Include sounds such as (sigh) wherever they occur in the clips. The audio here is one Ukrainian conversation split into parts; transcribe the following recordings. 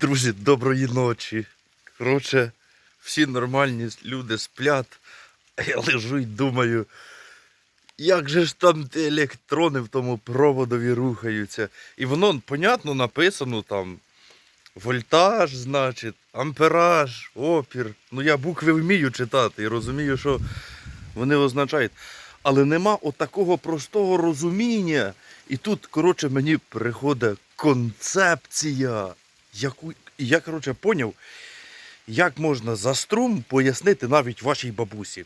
Друзі, доброї ночі. Коротше, всі нормальні люди сплять, а я лежу і думаю, як же ж там ті електрони в тому проводові рухаються. І воно, понятно, написано там вольтаж, значить, ампераж, опір. Ну я букви вмію читати і розумію, що вони означають. Але нема отакого простого розуміння. І тут, коротше, мені приходить концепція, яку я, коротше, поняв, як можна за струм пояснити навіть вашій бабусі.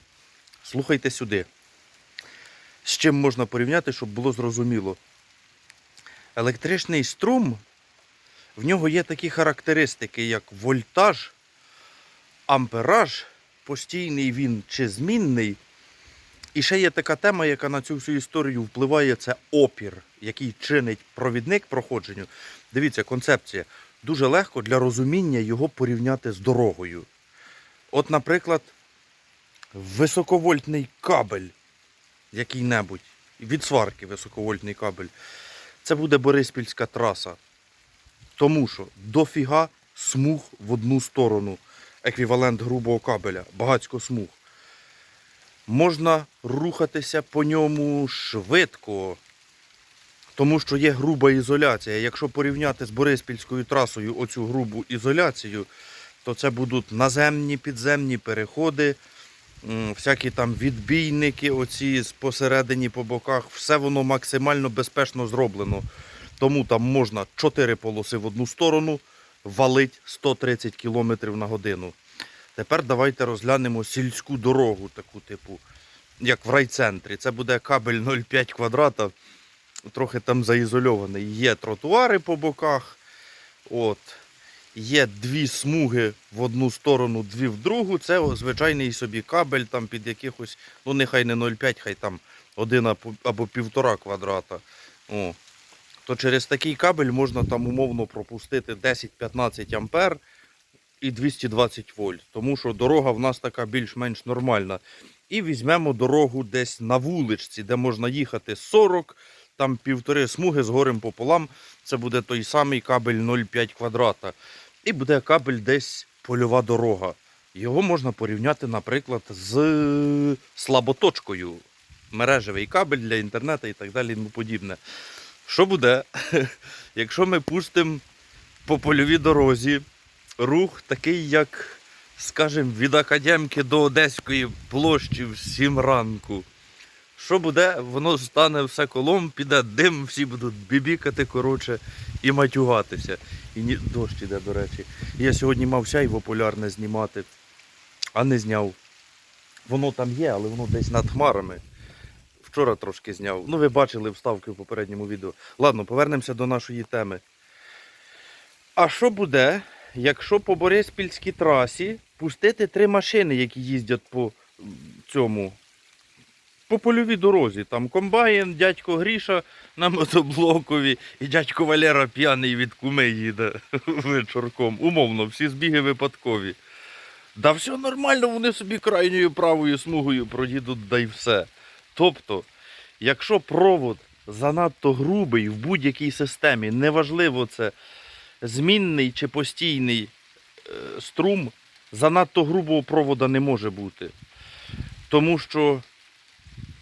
Слухайте сюди. З чим можна порівняти, щоб було зрозуміло. Електричний струм, в нього є такі характеристики, як вольтаж, ампераж, постійний він чи змінний. І ще є така тема, яка на цю всю історію впливає, це опір, який чинить провідник проходженню. Дивіться, концепція. Дуже легко для розуміння його порівняти з дорогою. От, наприклад, високовольтний кабель, який-небудь, від сварки високовольтний кабель, це буде Бориспільська траса. Тому що дофіга смуг в одну сторону, еквівалент грубого кабеля, багацько смуг можна рухатися по ньому швидко, тому що є груба ізоляція. Якщо порівняти з Бориспільською трасою оцю грубу ізоляцію, то це будуть наземні підземні переходи, всякі там відбійники, оці посередині по боках, все воно максимально безпечно зроблено. Тому там можна 4 полоси в одну сторону, валить 130 км на годину. Тепер давайте розглянемо сільську дорогу, таку типу, як в райцентрі. Це буде кабель 0,5 квадрата, трохи там заізольований. Є тротуари по боках. От. Є дві смуги в одну сторону, дві в другу. Це звичайний собі кабель там під якихось, ну нехай не 0,5, хай там один або- або півтора квадрата. О. То через такий кабель можна там умовно пропустити 10-15 ампер і 220 вольт, тому що дорога в нас така більш-менш нормальна. І візьмемо дорогу десь на вуличці, де можна їхати 40, там півтори смуги з горем пополам. Це буде той самий кабель 0,5 квадрата. І буде кабель десь польова дорога. Його можна порівняти, наприклад, з слаботочкою. Мережевий кабель для інтернету і так далі тому подібне. Що буде, (laughs) якщо ми пустимо по польовій дорозі рух такий, як, скажімо, від Академки до Одеської площі в 7 ранку. Що буде, воно стане все колом, піде дим, всі будуть бібікати, коротше, і матюгатися. І ні... дощ іде, до речі. Я сьогодні мав сяйво полярне знімати, а не зняв. Воно там є, але воно десь над хмарами. Вчора трошки зняв. Ну, ви бачили вставки в попередньому відео. Ладно, повернемося до нашої теми. А що буде, якщо по Бориспільській трасі пустити три машини, які їздять по цьому, по польовій дорозі. Там комбайн, дядько Гріша на мотоблокові і дядько Валера п'яний від куми їде (laughs) вечорком. Умовно, всі збіги випадкові. Да все нормально, вони собі крайньою правою смугою проїдуть, да й все. Тобто, якщо провод занадто грубий в будь-якій системі, неважливо це змінний чи постійний е, струм, занадто грубого провода не може бути. Тому що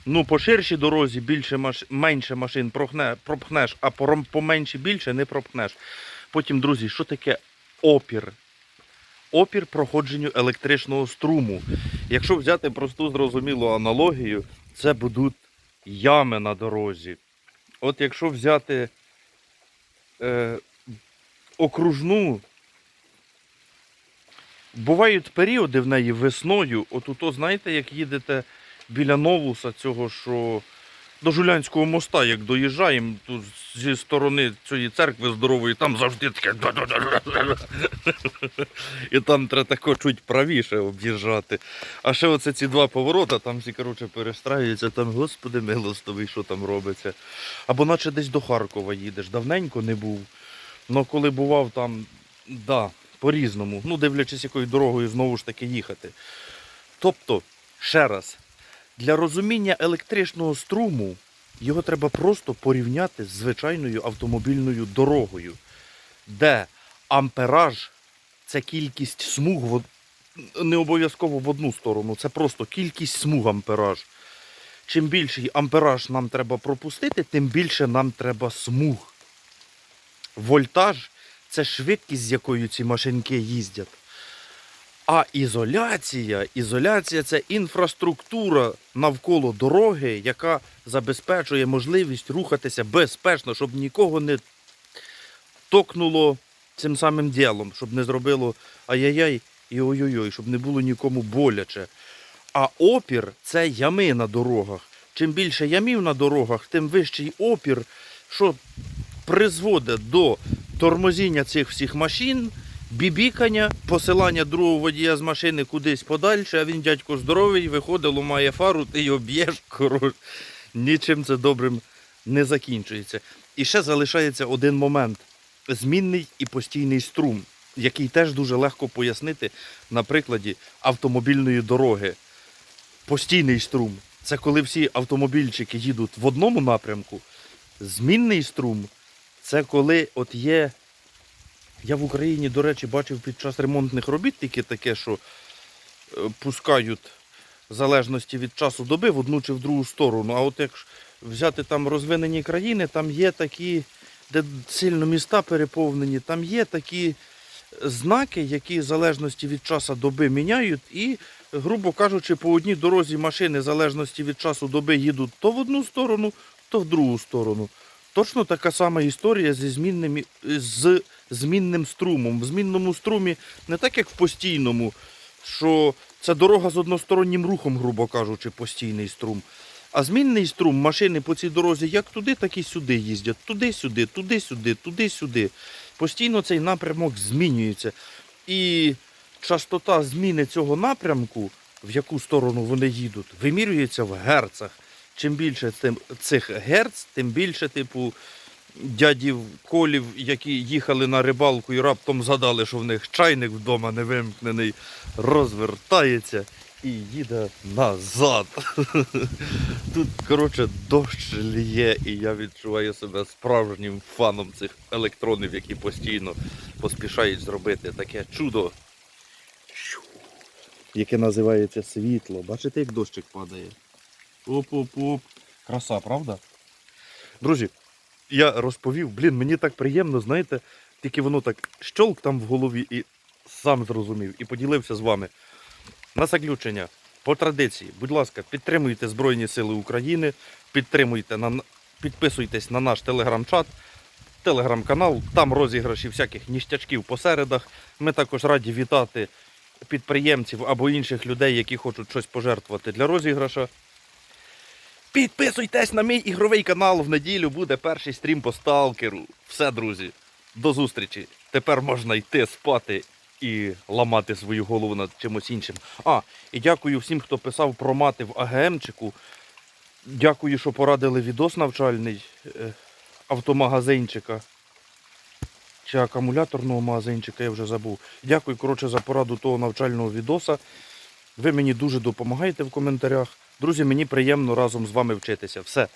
ну, по ширшій дорозі більше маш... менше машин прохне... пропхнеш, а по, ром- більше не пропхнеш. Потім, друзі, що таке опір? Опір проходженню електричного струму. Якщо взяти просту зрозумілу аналогію, це будуть ями на дорозі. От якщо взяти е, окружну, бувають періоди в неї весною, от знаєте, як їдете біля новуса цього, що до Жулянського моста, як доїжджаємо, тут зі сторони цієї церкви здорової, там завжди таке. (laughs) І там треба тако чуть правіше об'їжджати. А ще оце ці два поворота, там всі коротше перестраюються, там, господи милостивий, що там робиться. Або наче десь до Харкова їдеш. Давненько не був. Ну коли бував там, да, по-різному. Ну, дивлячись, якою дорогою знову ж таки їхати. Тобто, ще раз, для розуміння електричного струму його треба просто порівняти з звичайною автомобільною дорогою, де ампераж це кількість смуг не обов'язково в одну сторону, це просто кількість смуг ампераж. Чим більший ампераж нам треба пропустити, тим більше нам треба смуг. Вольтаж це швидкість, з якою ці машинки їздять. А ізоляція, ізоляція це інфраструктура навколо дороги, яка забезпечує можливість рухатися безпечно, щоб нікого не токнуло цим самим ділом, щоб не зробило ай-яй-яй і ой-ой-ой, щоб не було нікому боляче. А опір це ями на дорогах. Чим більше ямів на дорогах, тим вищий опір, що призводить до тормозіння цих всіх машин, бібікання, посилання другого водія з машини кудись подальше, а він дядько здоровий, виходить, ламає фару, ти його б'єш. Нічим це добрим не закінчується. І ще залишається один момент: змінний і постійний струм, який теж дуже легко пояснити на прикладі автомобільної дороги. Постійний струм це коли всі автомобільчики їдуть в одному напрямку. Змінний струм це коли от є. Я в Україні, до речі, бачив під час ремонтних робіт тільки таке, що е, пускають в залежності від часу доби в одну чи в другу сторону. А от якщо взяти там розвинені країни, там є такі, де сильно міста переповнені, там є такі знаки, які в залежності від часу доби міняють, і, грубо кажучи, по одній дорозі машини в залежності від часу доби їдуть то в одну сторону, то в другу сторону. Точно така сама історія зі змінним, і- з змінним струмом. В змінному струмі не так, як в постійному, що це дорога з одностороннім рухом, грубо кажучи, постійний струм. А змінний струм машини по цій дорозі як туди, так і сюди їздять. Туди-сюди, туди-сюди, туди-сюди. Постійно цей напрямок змінюється. І частота зміни цього напрямку, в яку сторону вони їдуть, вимірюється в герцах. Чим більше цих герц, тим більше, типу, дядів колів, які їхали на рибалку і раптом згадали, що в них чайник вдома не вимкнений, розвертається і їде назад. (laughs) Тут, коротше, дощ ліє, і я відчуваю себе справжнім фаном цих електронів, які постійно поспішають зробити таке чудо, яке називається світло. Бачите, як дощик падає? Оп-оп-оп. Краса, правда? Друзі, я розповів, блін, мені так приємно, знаєте, тільки воно так щолк там в голові і сам зрозумів, і поділився з вами. На заключення, по традиції, будь ласка, підтримуйте Збройні Сили України, підтримуйте на, підписуйтесь на наш телеграм-чат, телеграм-канал, там розіграші всяких ніштячків по середах. Ми також раді вітати підприємців або інших людей, які хочуть щось пожертвувати для розіграша. Підписуйтесь на мій ігровий канал. В неділю буде перший стрім по сталкеру. Все, друзі, до зустрічі. Тепер можна йти спати і ламати свою голову над чимось іншим. А, і дякую всім, хто писав про мати в АГМчику. Дякую, що порадили відос навчальний е, автомагазинчика. Чи акумуляторного магазинчика, я вже забув. Дякую, коротше, за пораду того навчального відоса. Ви мені дуже допомагаєте в коментарях. Друзі, мені приємно разом з вами вчитися. Все.